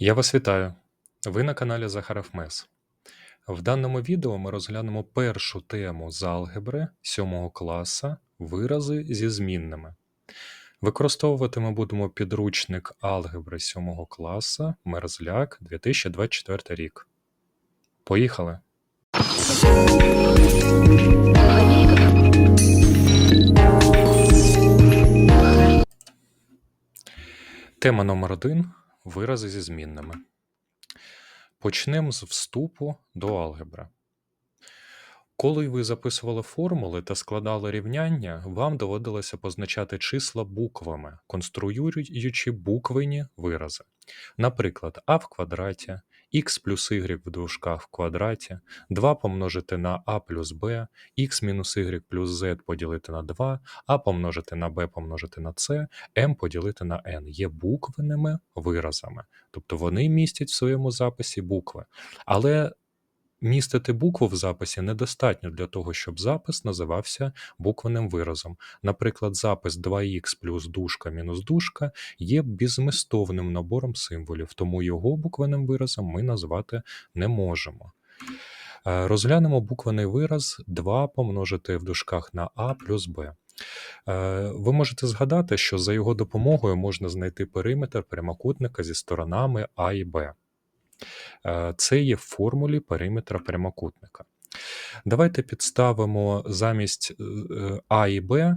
Я вас вітаю! Ви на каналі Захаров Мес. В даному відео ми розглянемо першу тему з алгебри 7 класа вирази зі змінними. Використовувати ми будемо підручник алгебри 7 класа Мерзляк 2024 рік. Поїхали! Тема номер 1 Вирази зі змінними. Почнемо з вступу до алгебра. Коли ви записували формули та складали рівняння, вам доводилося позначати числа буквами, конструюючи буквені вирази. Наприклад, а в квадраті, х плюс y в дужках в квадраті, 2 помножити на а плюс b, х мінус y плюс z поділити на 2, а помножити на b помножити на c, m поділити на n є буквеними виразами. Тобто вони містять в своєму записі букви. Але Містити букву в записі недостатньо для того, щоб запис називався буквеним виразом. Наприклад, запис 2х плюс дужка мінус дужка є беззмістовним набором символів, тому його буквеним виразом ми назвати не можемо. Е, Розглянемо буквений вираз 2 помножити в дужках на а плюс b. Е, Ви можете згадати, що за його допомогою можна знайти периметр прямокутника зі сторонами А і Б. Е, Це є в формулі периметра прямокутника. Давайте підставимо замість е, А і Б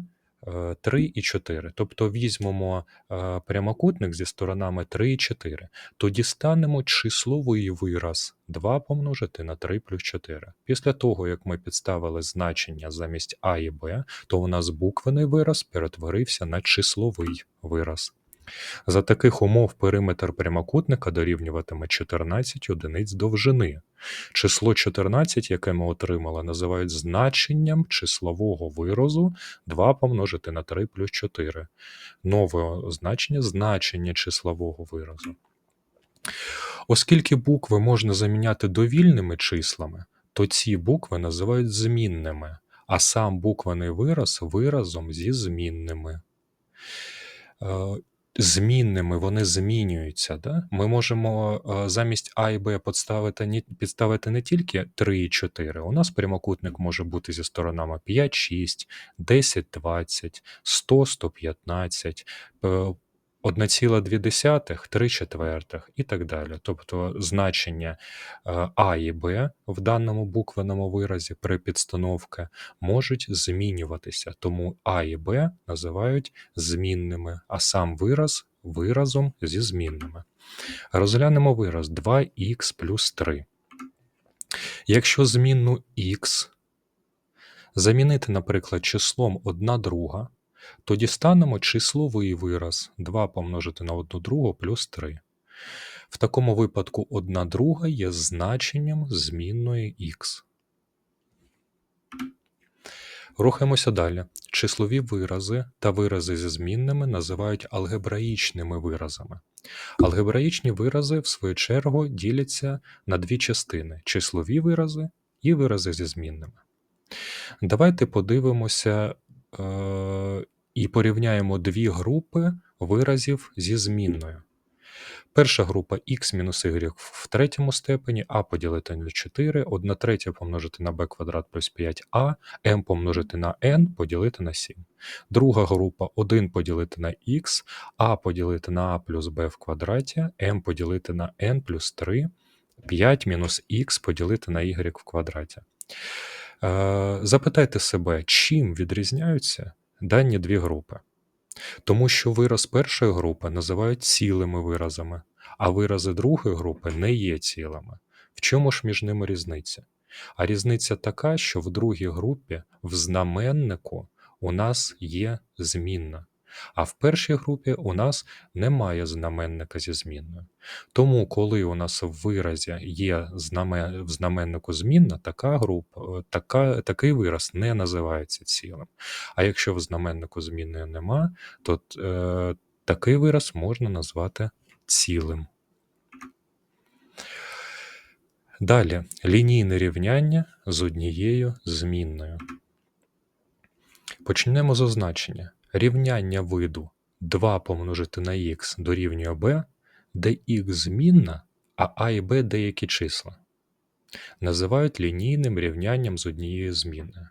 3 і 4. Тобто візьмемо е, прямокутник зі сторонами 3 і 4. Тоді станемо числовий вираз 2 помножити на 3 плюс 4. Після того, як ми підставили значення замість А і Б, то у нас буквений вираз перетворився на числовий вираз. За таких умов периметр прямокутника дорівнюватиме 14 одиниць довжини. Число 14, яке ми отримали, називають значенням числового виразу 2 помножити на 3 плюс 4. Нове значення значення числового виразу. Оскільки букви можна заміняти довільними числами, то ці букви називають змінними, а сам буквений вираз виразом зі змінними. Змінними, вони змінюються. Да? Ми можемо е, замість А і Б підставити не, підставити не тільки 3 і 4. У нас прямокутник може бути зі сторонами 5, 6, 10, 20, 100, 115, 1,2, 3 четвертих і так далі. Тобто значення е, А і Б в даному буквеному виразі при підстановці можуть змінюватися, тому А і Б називають змінними, а сам вираз виразом зі змінними. Розглянемо вираз 2х плюс 3. Якщо змінну х замінити, наприклад, числом 1 друга, то дістанемо числовий вираз 2 помножити на 1 другу плюс 3. В такому випадку 1 друга є значенням змінної х. Рухаємося далі. Числові вирази та вирази зі змінними називають алгебраїчними виразами. Алгебраїчні вирази, в свою чергу, діляться на дві частини: числові вирази і вирази зі змінними. Давайте подивимося е, і порівняємо дві групи виразів зі змінною. Перша група х-y в третьому степені, а поділити на 4, 1 третя помножити на b квадрат плюс 5а, m помножити на n поділити на 7. Друга група 1 поділити на х, а поділити на а плюс b в квадраті, m поділити на n плюс 3, 5 мінус х поділити на y в квадраті. Запитайте себе, чим відрізняються дані дві групи. Тому що вираз першої групи називають цілими виразами, а вирази другої групи не є цілими. В чому ж між ними різниця? А різниця така, що в другій групі в знаменнику у нас є змінна, а в першій групі у нас немає знаменника зі змінною. Тому, коли у нас в виразі є знамен, в знаменнику змінна, така група, така, такий вираз не називається цілим. А якщо в знаменнику змінної нема, то е, такий вираз можна назвати цілим. Далі лінійне рівняння з однією змінною. Почнемо з означення. Рівняння виду 2 помножити на х дорівнює b де х змінна, а а і b деякі числа. Називають лінійним рівнянням з однією змінною.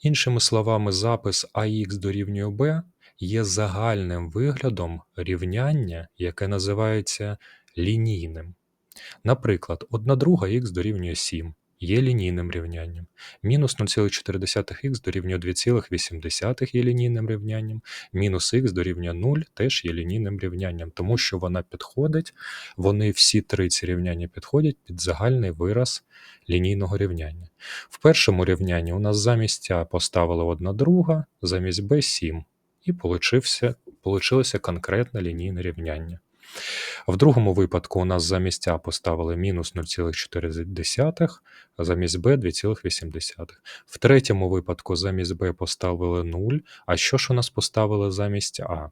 Іншими словами, запис ax дорівнює b є загальним виглядом рівняння, яке називається лінійним. Наприклад, 1 друга х дорівнює 7 є лінійним рівнянням. Мінус 0,4х дорівнює 2,8 є лінійним рівнянням. Мінус х дорівнює 0 теж є лінійним рівнянням, тому що вона підходить, вони всі три ці рівняння підходять під загальний вираз лінійного рівняння. В першому рівнянні у нас замість А поставили 1 друга, замість Б 7, і получилося конкретне лінійне рівняння. В другому випадку у нас замість А поставили мінус 0,4, а замість Б 2,8. В третьому випадку замість Б поставили 0. А що ж у нас поставили замість А?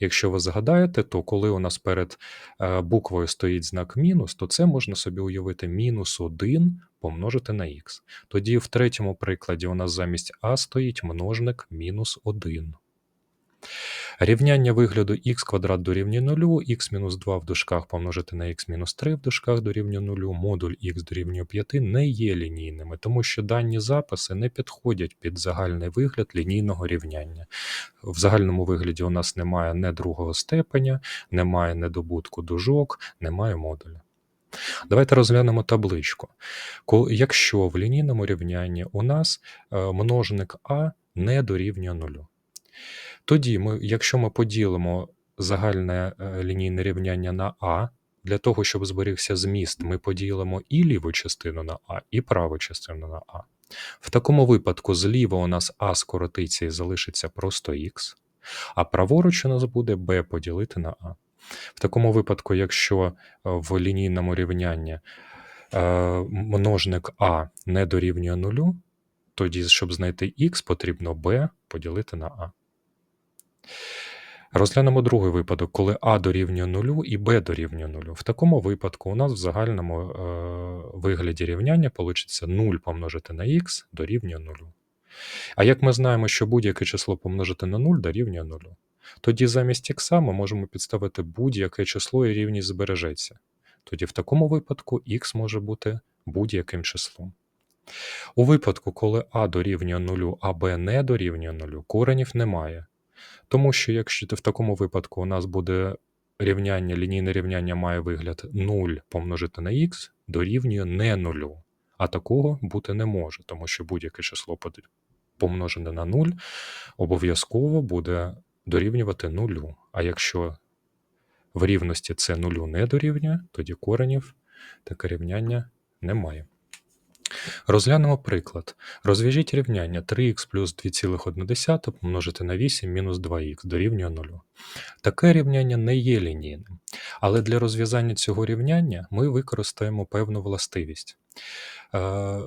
Якщо ви згадаєте, то коли у нас перед е, буквою стоїть знак мінус, то це можна собі уявити мінус 1 помножити на х. Тоді в третьому прикладі у нас замість А стоїть множник мінус 1. Рівняння вигляду х квадрат дорівнює 0, х мінус 2 в дужках помножити на х мінус 3 в дужках дорівнює 0, модуль х дорівнює 5 не є лінійними, тому що дані записи не підходять під загальний вигляд лінійного рівняння. В загальному вигляді у нас немає не другого степеня, немає недобутку дужок, немає модуля. Давайте розглянемо табличку. Якщо в лінійному рівнянні у нас е, множник А не дорівнює нулю, тоді, ми, якщо ми поділимо загальне е, лінійне рівняння на А, для того, щоб зберігся зміст, ми поділимо і ліву частину на А, і праву частину на А. В такому випадку зліва у нас А скоротиться і залишиться просто Х, а праворуч у нас буде b поділити на А. В такому випадку, якщо е, в лінійному рівнянні е, множник А не дорівнює нулю, тоді, щоб знайти х, потрібно b поділити на А. Розглянемо другий випадок, коли А дорівнює нулю і Б дорівнює нулю. В такому випадку у нас в загальному е, вигляді рівняння вийде 0 помножити на х дорівнює 0. А як ми знаємо, що будь-яке число помножити на 0 дорівнює 0, тоді замість х ми можемо підставити будь-яке число і рівність збережеться. Тоді в такому випадку х може бути будь-яким числом. У випадку, коли а дорівнює 0, а b не дорівнює 0, коренів немає. Тому що якщо в такому випадку у нас буде рівняння, лінійне рівняння має вигляд 0 помножити на х дорівнює не нулю. А такого бути не може, тому що будь-яке число помножене на 0 обов'язково буде дорівнювати нулю. А якщо в рівності це нулю не дорівнює, тоді коренів таке рівняння немає. Розглянемо приклад. Розв'яжіть рівняння 3х плюс 2,1 помножити на 8 мінус 2х дорівнює 0. Таке рівняння не є лінійним, але для розв'язання цього рівняння ми використаємо певну властивість. Е,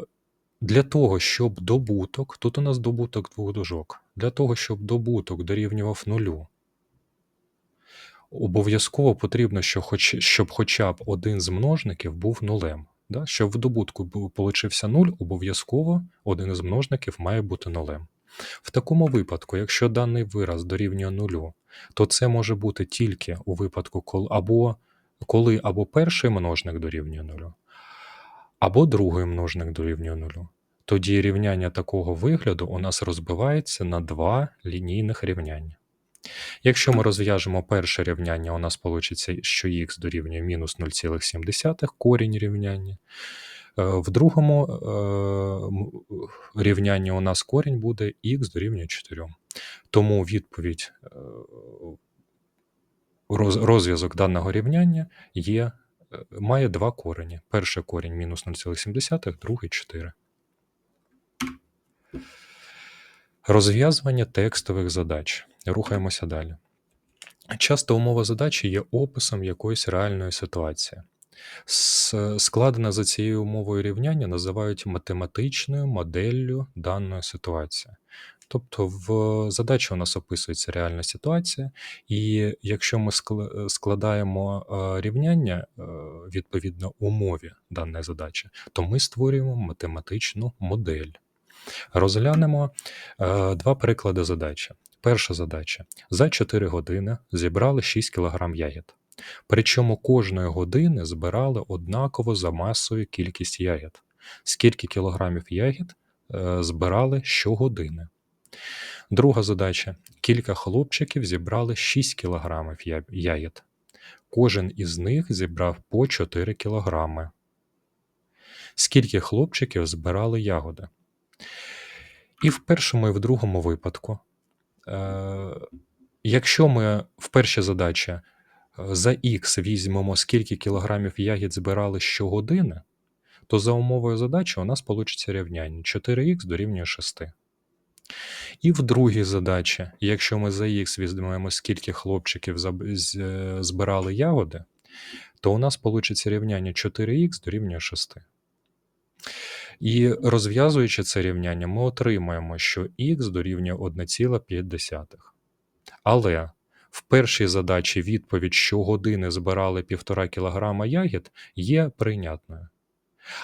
для того, щоб добуток, тут у нас добуток двох дужок, для того, щоб добуток дорівнював нулю, обов'язково потрібно, щоб хоча б один з множників був нулем. Да? Щоб в добутку получився 0, обов'язково один із множників має бути нулем. В такому випадку, якщо даний вираз дорівнює нулю, то це може бути тільки у випадку, коли або коли або перший множник дорівнює нулю, або другий множник дорівнює нулю. Тоді рівняння такого вигляду у нас розбивається на два лінійних рівняння. Якщо ми розв'яжемо перше рівняння, у нас вийде, що х дорівнює мінус 0,7 корінь рівняння. Е, в другому е, рівнянні у нас корінь буде х дорівнює 4. Тому відповідь е, розв'язок даного рівняння є, має два корені. Перший корінь мінус 0,7, другий 4. Розв'язування текстових задач. Рухаємося далі. Часто умова задачі є описом якоїсь реальної ситуації. Складене за цією умовою рівняння називають математичною моделлю даної ситуації. Тобто в задачі у нас описується реальна ситуація, і якщо ми складаємо е, рівняння е, відповідно умові даної задачі, то ми створюємо математичну модель. Розглянемо е, два приклади задачі. Перша задача: за 4 години зібрали 6 кг ягід. Причому кожної години збирали однаково за масою кількість ягід. Скільки кілограмів ягід е, збирали щогодини? Друга задача: кілька хлопчиків зібрали 6 кілограмів ягід. Кожен із них зібрав по 4 кілограми. Скільки хлопчиків збирали ягоди? І в першому, і в другому випадку, е, якщо ми в першій задачі е, за х візьмемо, скільки кілограмів ягід збирали щогодини, то за умовою задачі у нас вийде рівняння 4х дорівнює 6. І в другій задачі, якщо ми за х візьмемо, скільки хлопчиків е, збирали ягоди, то у нас вийде рівняння 4х дорівнює 6. І розв'язуючи це рівняння, ми отримаємо, що х дорівнює 1,5. Але в першій задачі відповідь, що години збирали 1,5 кг ягід, є прийнятною.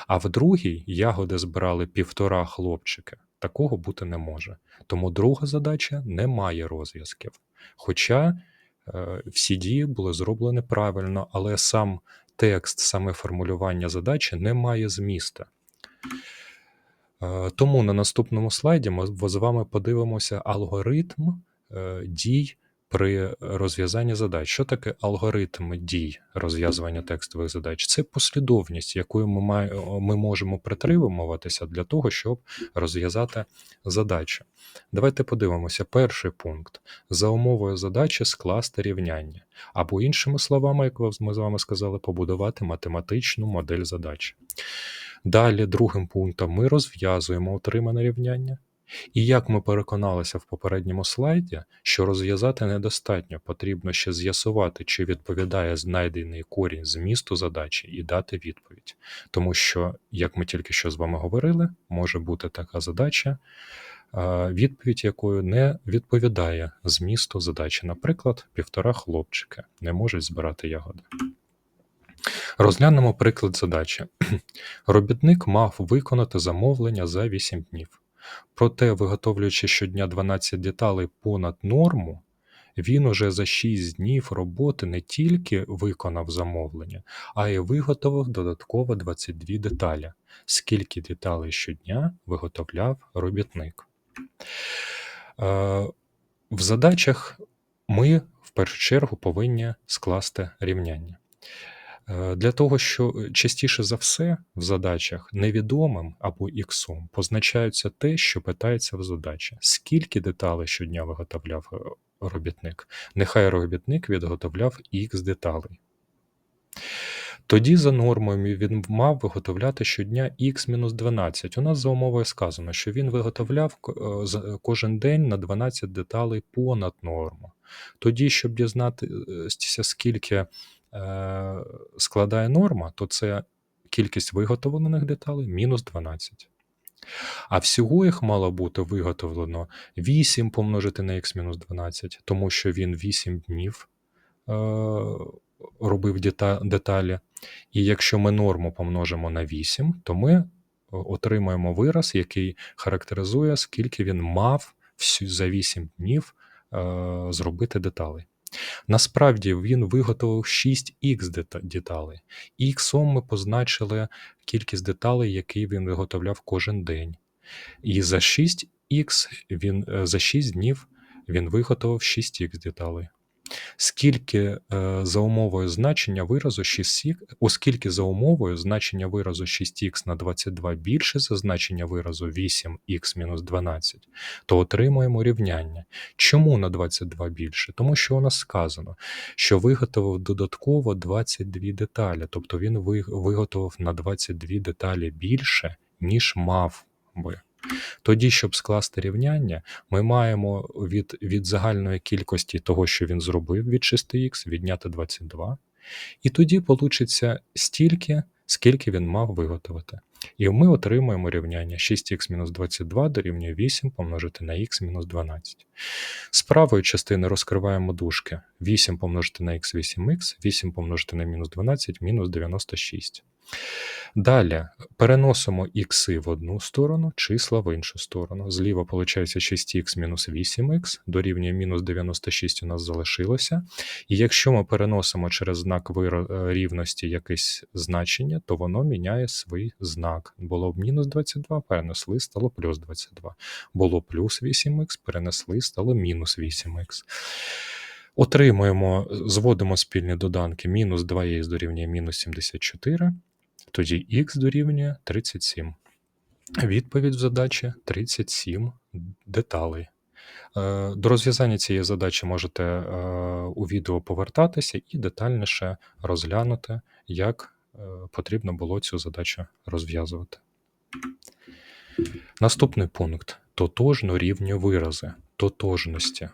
А в другій ягоди збирали півтора хлопчика. Такого бути не може. Тому друга задача не має розв'язків. Хоча е, всі дії були зроблені правильно, але сам текст, саме формулювання задачі не має змісту. Е, Тому на наступному слайді ми з вами подивимося алгоритм е, дій при розв'язанні задач. Що таке алгоритм дій розв'язування текстових задач? Це послідовність, якою ми, має, ми можемо притримуватися для того, щоб розв'язати задачу. Давайте подивимося. Перший пункт. За умовою задачі скласти рівняння. Або іншими словами, як ми з вами сказали, побудувати математичну модель задачі. Далі, другим пунктом, ми розв'язуємо отримане рівняння. І як ми переконалися в попередньому слайді, що розв'язати недостатньо, потрібно ще з'ясувати, чи відповідає знайдений корінь змісту задачі і дати відповідь. Тому що, як ми тільки що з вами говорили, може бути така задача, відповідь якою не відповідає змісту задачі. Наприклад, півтора хлопчика не можуть збирати ягоди. Розглянемо приклад задачі. Робітник мав виконати замовлення за 8 днів. Проте, виготовлюючи щодня 12 деталей понад норму, він уже за 6 днів роботи не тільки виконав замовлення, а й виготовив додатково 22 деталі. Скільки деталей щодня виготовляв робітник? Е, В задачах ми в першу чергу повинні скласти рівняння. Е, Для того, що частіше за все в задачах невідомим або іксом позначаються те, що питається в задачі. Скільки деталей щодня виготовляв е, робітник? Нехай робітник відготовляв х деталей. Тоді за нормою він мав виготовляти щодня х-12. У нас за умовою сказано, що він виготовляв е, кожен день на 12 деталей понад норму. Тоді, щоб дізнатися, скільки е, складає норма, то це кількість виготовлених деталей мінус 12. А всього їх мало бути виготовлено 8 помножити на х-12, тому що він 8 днів е, робив деталі. І якщо ми норму помножимо на 8, то ми е, отримаємо вираз, який характеризує, скільки він мав за 8 днів е, зробити деталей. Насправді він виготовив 6х дета- деталей. Іксом ми позначили кількість деталей, які він виготовляв кожен день. І за 6х він е, за 6 днів він виготовив 6х деталей. Скільки е, за умовою значення виразу 6х, оскільки за умовою значення виразу 6х на 22 більше за значення виразу 8х мінус 12, то отримуємо рівняння. Чому на 22 більше? Тому що у нас сказано, що виготовив додатково 22 деталі, тобто він виготовив на 22 деталі більше, ніж мав би. Тоді, щоб скласти рівняння, ми маємо від, від загальної кількості того, що він зробив від 6х, відняти 22. І тоді получиться стільки, скільки він мав виготовити. І ми отримуємо рівняння 6х-22 дорівнює 8 помножити на х-12. З правої частини розкриваємо дужки 8 помножити на х 8х, 8 помножити на мінус 12 мінус 96. Далі переносимо ікси в одну сторону, числа в іншу сторону. Зліва виходить 6х мінус 8х, дорівнює мінус 96 у нас залишилося. І якщо ми переносимо через знак е, рівності якесь значення, то воно міняє свій знак. Було б мінус 22, перенесли, стало плюс 22. Було плюс 8х, перенесли, стало мінус 8х. Отримуємо, зводимо спільні доданки. Мінус 2х дорівнює мінус 74, тоді х дорівнює 37. Відповідь в задачі 37 деталей. Е, До розв'язання цієї задачі можете е, у відео повертатися і детальніше розглянути, як е, потрібно було цю задачу розв'язувати. Наступний пункт: тотожно рівні вирази тотожності.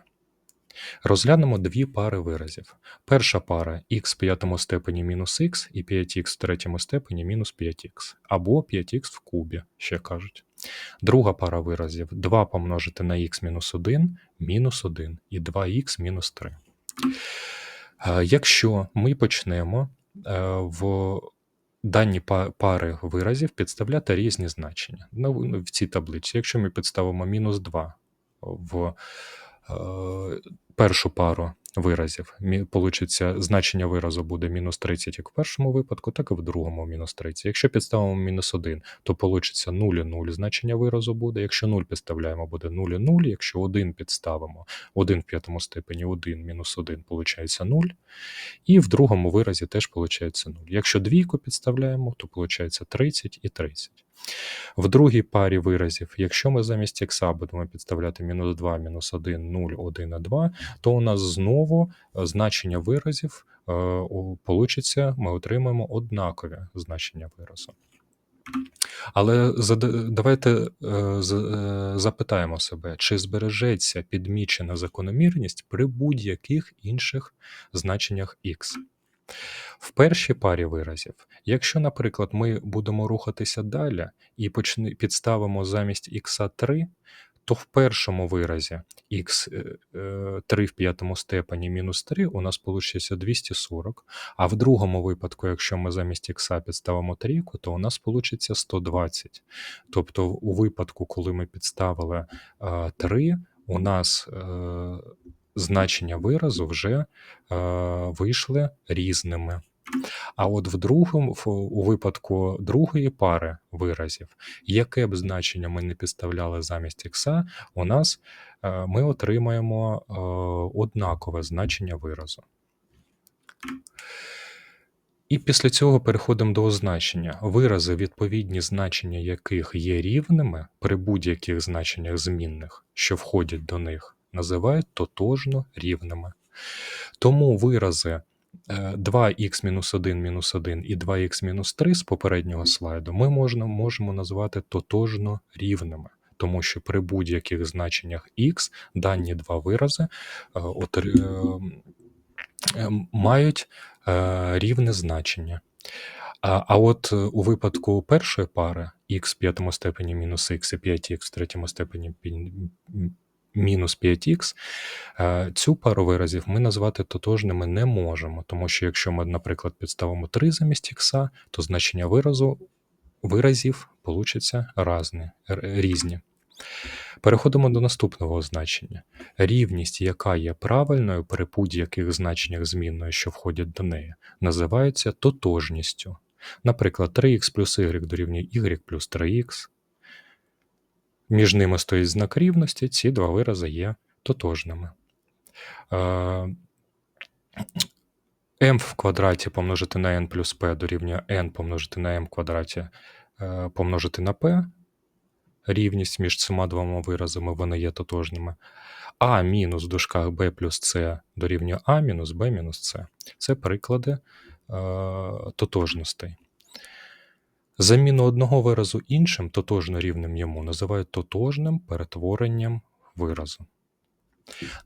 Розглянемо дві пари виразів. Перша пара х в п'ятому степені мінус х і 5х в третьому степені мінус 5х, або 5х в кубі, ще кажуть. Друга пара виразів 2 помножити на х мінус 1 мінус 1 і 2х мінус 3. Е, Якщо ми почнемо е, в дані пари виразів підставляти різні значення ну, в цій таблиці, якщо ми підставимо мінус 2 в першу пару виразів, получиться значення виразу буде мінус 30 як в першому випадку, так і в другому мінус 30. Якщо підставимо мінус 1, то получиться 0 і 0 значення виразу буде. Якщо 0 підставляємо, буде 0 і 0. Якщо 1 підставимо, 1 в п'ятому степені 1 мінус 1 получається 0. І в другому виразі теж виходить 0. Якщо двійку підставляємо, то виходить 30 і 30. В другій парі виразів, якщо ми замість х будемо підставляти мінус 2, мінус 1, 0, 1 і 2, то у нас знову е, значення виразів е, получиться, ми отримаємо однакові значення виразу. Але давайте е, запитаємо себе, чи збережеться підмічена закономірність при будь-яких інших значеннях х. В першій парі виразів, якщо, наприклад, ми будемо рухатися далі і почне, підставимо замість х 3, то в першому виразі х 3 в п'ятому степені мінус 3 у нас вийде 240, а в другому випадку, якщо ми замість х підставимо трійку, то у нас вийде 120. Тобто, у випадку, коли ми підставили 3, у нас е, значення виразу вже е, вийшли різними. А от в другому, у випадку другої пари виразів, яке б значення ми не підставляли замість х, у нас е, ми отримаємо е, однакове значення виразу. І після цього переходимо до означення. Вирази, відповідні значення яких є рівними при будь-яких значеннях змінних, що входять до них, називають тотожно рівними. Тому вирази е, 2х-1-1 і 2х-3 з попереднього слайду ми можна, можемо назвати тотожно рівними. Тому що при будь-яких значеннях х дані два вирази е, е, е, мають е, рівне значення. А, а от е, у випадку першої пари х в п'ятому степені мінус х і 5х в третьому степені мінус 5х, е, цю пару виразів ми назвати тотожними не можемо, тому що якщо ми, наприклад, підставимо 3 замість х, то значення виразу, виразів получаться разні, різні. Переходимо до наступного значення. Рівність, яка є правильною при будь-яких значеннях змінної, що входять до неї, називається тотожністю. Наприклад, 3х плюс y дорівнює y плюс 3х. Між ними стоїть знак рівності, ці два вирази є тотожними. Е, m в квадраті помножити на n плюс p дорівнює n помножити на m в квадраті е, помножити на p. Рівність між цими двома виразами вони є тотожніми. А мінус в дужках b плюс c дорівнює А мінус b мінус c. Це приклади е, тотожностей. Заміну одного виразу іншим, тотожно рівним йому, називають тотожним перетворенням виразу.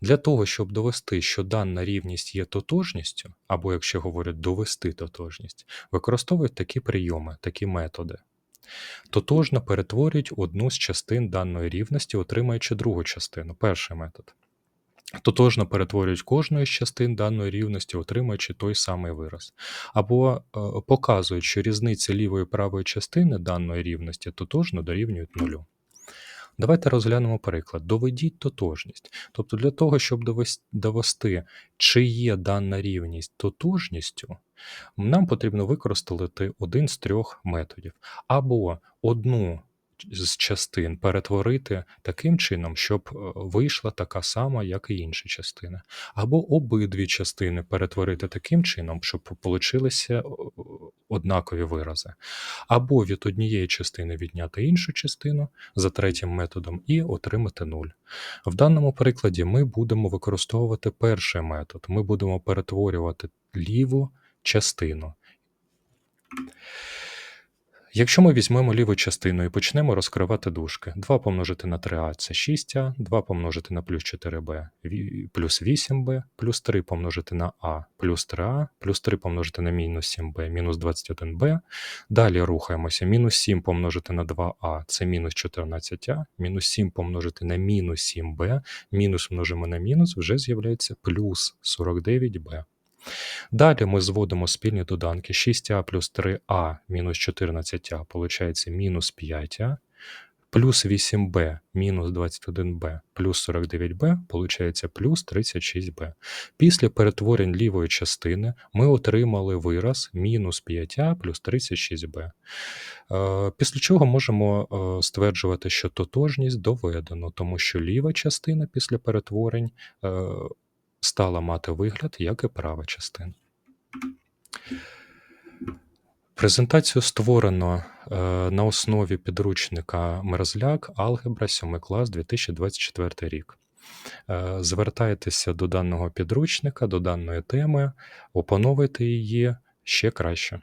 Для того, щоб довести, що дана рівність є тотожністю, або, якщо говорять, довести тотожність, використовують такі прийоми, такі методи. Тотожно перетворюють одну з частин даної рівності, отримуючи другу частину. Перший метод. Тотожно перетворюють кожну із частин даної рівності, отримуючи той самий вираз. Або е, показують, що різниця лівої і правої частини даної рівності тотожно дорівнюють нулю. Давайте розглянемо приклад. Доведіть тотожність. Тобто для того, щоб довести, чи є дана рівність тотожністю, нам потрібно використати один з трьох методів. Або одну з частин перетворити таким чином, щоб е, вийшла така сама, як і інші частини. Або обидві частини перетворити таким чином, щоб получилися однакові вирази. Або від однієї частини відняти іншу частину за третім методом і отримати 0. В даному прикладі ми будемо використовувати перший метод. Ми будемо перетворювати ліву частину. Якщо ми візьмемо ліву частину і почнемо розкривати дужки, 2 помножити на 3а це 6а, 2 помножити на плюс 4b плюс 8b, плюс 3 помножити на а плюс 3а, плюс 3 помножити на мінус 7b мінус 21b. Далі рухаємося. Мінус 7 помножити на 2а це мінус 14а, мінус 7 помножити на мінус 7b, мінус множимо на мінус, вже з'являється плюс 49b. Далі ми зводимо спільні доданки 6а плюс 3а мінус 14а, получається мінус 5а, плюс 8b мінус 21b плюс 49b, получається плюс 36b. Після перетворень лівої частини ми отримали вираз мінус 5а плюс 36b. Е, Після чого можемо е, стверджувати, що тотожність доведено, тому що ліва частина після перетворень е, стала мати вигляд, як і права частина. Презентацію створено е, на основі підручника Мерзляк, Алгебра, 7 клас, 2024 рік. Е, Звертайтеся до даного підручника, до даної теми, опановуйте її ще краще.